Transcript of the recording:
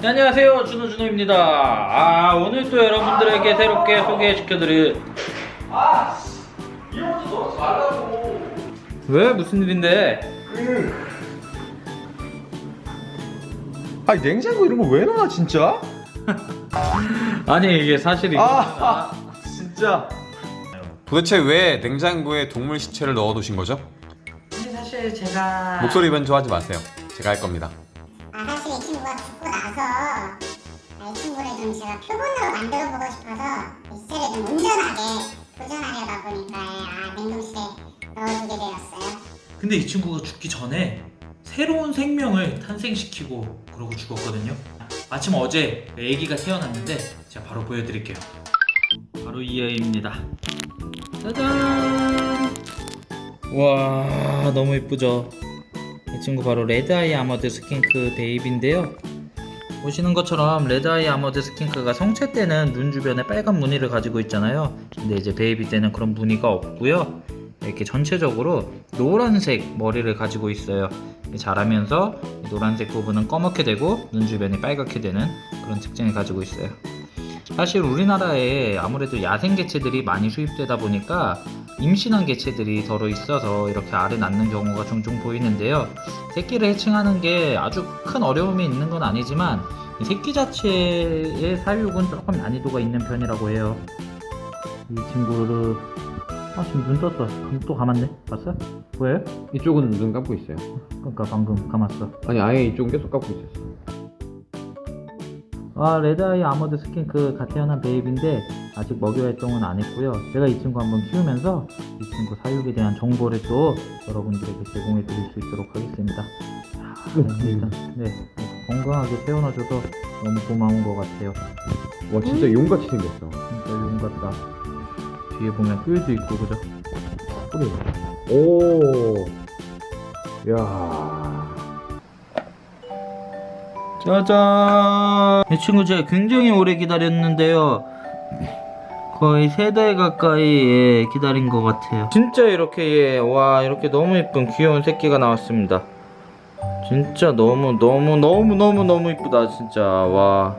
네, 안녕하세요 준호준호입니다 아 오늘 또 여러분들에게 새롭게 소개시켜드릴 이런 것도 넣지 말라고. 왜 무슨 일인데 아니 냉장고 이런 거왜놔 진짜? 아니 이게 사실 이거 아 진짜 도대체 왜 냉장고에 동물 시체를 넣어두신 거죠? 근데 사실 제가 목소리 변조 하지 마세요. 제가 할 겁니다. 이 친구가 죽고 나서 아, 이 친구를 좀 제가 표본으로 만들어 보고 싶어서 이 시체를 좀 온전하게 도전하려다 보니까 아 냉동실에 넣어두게 되었어요. 근데 이 친구가 죽기 전에 새로운 생명을 탄생시키고 그러고 죽었거든요. 마침 어제 아기가 태어났는데 제가 바로 보여드릴게요. 바로 이 아이입니다 짜잔 와 너무 이쁘죠 이 친구 바로 레드아이 아머드 스킨크 베이비인데요. 보시는 것처럼 레드아이 아머드 스킨크가 성체 때는 눈 주변에 빨간 무늬를 가지고 있잖아요. 근데 이제 베이비 때는 그런 무늬가 없고요. 이렇게 전체적으로 노란색 머리를 가지고 있어요. 자라면서 노란색 부분은 검게 되고 눈 주변이 빨갛게 되는 그런 특징을 가지고 있어요. 사실 우리나라에 아무래도 야생 개체들이 많이 수입되다 보니까 임신한 개체들이 덜어 있어서 이렇게 알을 낳는 경우가 종종 보이는데요. 새끼를 해칭하는 게 아주 큰 어려움이 있는 건 아니지만 이 새끼 자체의 사육은 조금 난이도가 있는 편이라고 해요. 이 친구를 아 지금 눈 떴어. 또 감았네. 봤어? 보여요? 이쪽은 눈 감고 있어요 그러니까 방금 감았어. 아니 아예 이쪽은 계속 감고 있었어 아 레드아이 아머드 스킨크 갓 태어난 베이비인데 아직 먹이 활동은 안 했고요. 제가 이 친구 한번 키우면서 이 친구 사육에 대한 정보를 또 여러분들에게 제공해 드릴 수 있도록 하겠습니다. 아, 일단 네 건강하게 태어나줘서 너무 고마운 것 같아요. 와 진짜 용같이 생겼어 진짜 용 같다. 뒤에 보면 뿔도 있고 그죠? 뿔이 오 야. 짜잔! 이 친구 제가 굉장히 오래 기다렸는데요. 거의 세 달 가까이 예, 기다린 것 같아요. 진짜 이렇게 예, 와 이렇게 너무 예쁜 귀여운 새끼가 나왔습니다. 진짜 너무 너무 너무 너무 너무 이쁘다 진짜 와.